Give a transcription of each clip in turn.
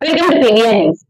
Welcome to PVR news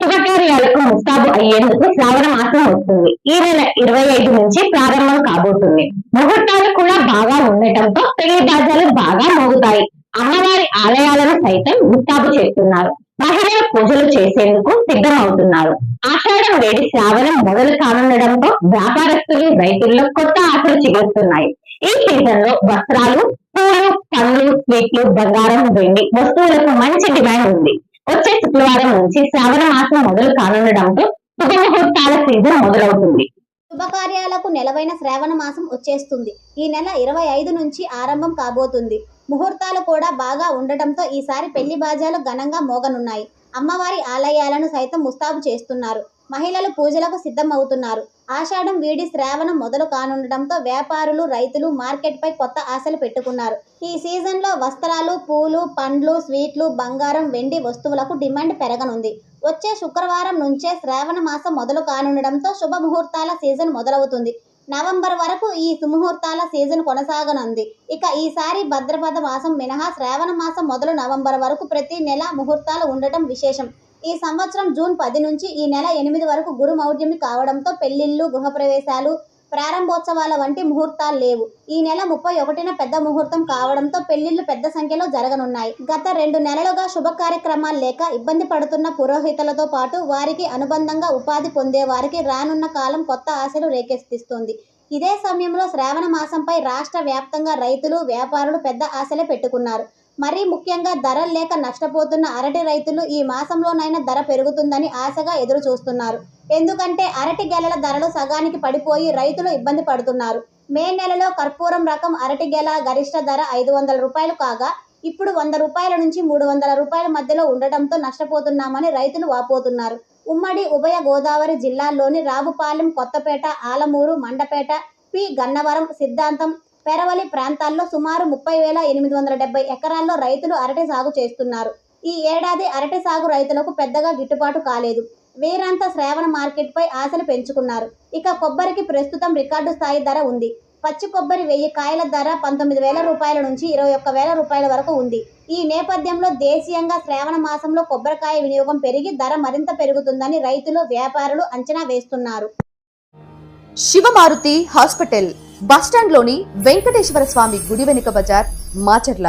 శుభకార్యాలకు ముస్తాబు అయ్యేందుకు శ్రావణ మాసం వస్తుంది. ఈ నెల ఇరవై ఐదు నుంచి ప్రారంభం కాబోతుంది. ముహూర్తాలు కూడా బాగా ఉండటంతో పెళ్ళి బాజాలు బాగా మోగుతాయి. అమ్మవారి ఆలయాలను సైతం ముస్తాబు చేస్తున్నారు. మహిళలు పూజలు చేసేందుకు సిద్ధమవుతున్నారు. ఆషాఢం వేడి శ్రావణం మొదలు కానుండడంతో వ్యాపారస్తులు రైతుల్లో కొత్త ఆశలు చిగురుతున్నాయి. ఈ సీజన్లో వస్త్రాలు పూలు పండ్లు స్వీట్లు బంగారం వెండి వస్తువులకు మంచి డిమాండ్ ఉంది. వచ్చే శుక్రవారం నుంచి శ్రావణ మాసం మొదలు కానుండడంతో శుభముహూర్తాల సీజన్ మొదలవుతుంది. శుభకార్యాలకు నెలవైన శ్రావణ మాసం వచ్చేస్తుంది. ఈ నెల ఇరవై ఐదు నుంచి ఆరంభం కాబోతుంది. ముహూర్తాలు కూడా బాగా ఉండటంతో ఈసారి పెళ్ళి బాజాలు ఘనంగా మోగనున్నాయి. అమ్మవారి ఆలయాలను సైతం ముస్తాబు చేస్తున్నారు. మహిళలు పూజలకు సిద్ధమవుతున్నారు. ఆషాఢం వీడి శ్రావణం మొదలు కానుండటంతో వ్యాపారులు రైతులు మార్కెట్పై కొత్త ఆశలు పెట్టుకున్నారు. ఈ సీజన్లో వస్త్రాలు పూలు పండ్లు స్వీట్లు బంగారం వెండి వస్తువులకు డిమాండ్ పెరగనుంది. వచ్చే శుక్రవారం నుంచే శ్రావణ మాసం మొదలు కానుండడంతో శుభముహూర్తాల సీజన్ మొదలవుతుంది. నవంబర్ వరకు ఈ సుముహూర్తాల సీజన్ కొనసాగనుంది. ఇక ఈసారి భద్రపద మాసం మినహా శ్రావణ మాసం మొదలు నవంబర్ వరకు ప్రతి నెల ముహూర్తాలు ఉండటం విశేషం. ఈ సంవత్సరం జూన్ పది నుంచి ఈ నెల ఎనిమిది వరకు గురు మౌర్యమి కావడంతో పెళ్ళిళ్ళు గృహప్రవేశాలు ప్రారంభోత్సవాల వంటి ముహూర్తాలు లేవు. ఈ నెల ముప్పై ఒకటిన పెద్ద ముహూర్తం కావడంతో పెళ్ళిళ్ళు పెద్ద సంఖ్యలో జరగనున్నాయి. గత రెండు నెలలుగా శుభ కార్యక్రమాలు లేక ఇబ్బంది పడుతున్న పురోహితులతో పాటు వారికి అనుబంధంగా ఉపాధి పొందే వారికి రానున్న కాలం కొత్త ఆశలు రేకెత్తిస్తుంది. ఇదే సమయంలో శ్రావణ మాసంపై రాష్ట్ర వ్యాప్తంగా రైతులు వ్యాపారులు పెద్ద ఆశలే పెట్టుకున్నారు. మరీ ముఖ్యంగా ధరలు లేక నష్టపోతున్న అరటి రైతులు ఈ మాసంలోనైనా ధర పెరుగుతుందని ఆశగా ఎదురు చూస్తున్నారు ఎందుకంటే అరటి గెలల ధరలు సగానికి పడిపోయి రైతులు ఇబ్బంది పడుతున్నారు. మే నెలలో కర్పూరం రకం అరటి గెల గరిష్ట ధర ఐదు వందల రూపాయలు కాగా ఇప్పుడు వంద రూపాయల నుంచి మూడు వందల రూపాయల మధ్యలో ఉండటంతో నష్టపోతున్నామని రైతులు వాపోతున్నారు. ఉమ్మడి ఉభయ గోదావరి జిల్లాల్లోని రావుపాలెం కొత్తపేట ఆలమూరు మండపేట పి. గన్నవరం సిద్ధాంతం పెరవలి ప్రాంతాల్లో సుమారు ముప్పై వేల ఎనిమిది వందల డెబ్బై ఎకరాల్లో రైతులు అరటి సాగు చేస్తున్నారు. ఈ ఏడాది అరటి సాగు రైతులకు పెద్దగా గిట్టుబాటు కాలేదు. వీరంతా శ్రావణ మార్కెట్పై ఆశలు పెంచుకున్నారు. ఇక కొబ్బరికి ప్రస్తుతం రికార్డు స్థాయి ధర ఉంది. పచ్చి కొబ్బరి వెయ్యి కాయల ధర పంతొమ్మిది వేల రూపాయల నుంచి ఇరవై ఒక్క వేల రూపాయల వరకు ఉంది. ఈ నేపథ్యంలో దేశీయంగా శ్రావణ మాసంలో కొబ్బరికాయ వినియోగం పెరిగి ధర మరింత పెరుగుతుందని రైతులు వ్యాపారులు అంచనా వేస్తున్నారు. శివమారుతి హాస్పిటల్ బస్టాండ్లోని వెంకటేశ్వర స్వామి గుడి వెనుక బజార్ మాచర్ల.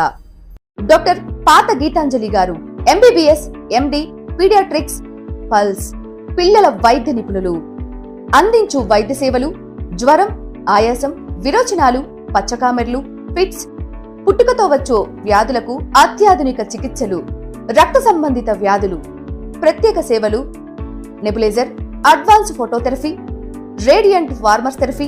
డాక్టర్ పాత గీతాంజలి గారు ఎంబీబీఎస్ ఎండి పీడియాట్రిక్స్ పల్స్ పిల్లల వైద్య నిపుణులు. అందించు వైద్య సేవలు జ్వరం ఆయాసం విరోచనాలు పచ్చకామెర్లు ఫిట్స్. పుట్టుకతో వచ్చే వ్యాధులకు అత్యాధునిక చికిత్సలు రక్త సంబంధిత వ్యాధులు. ప్రత్యేక సేవలు nebuliser advance phototherapy radiant warmers therapy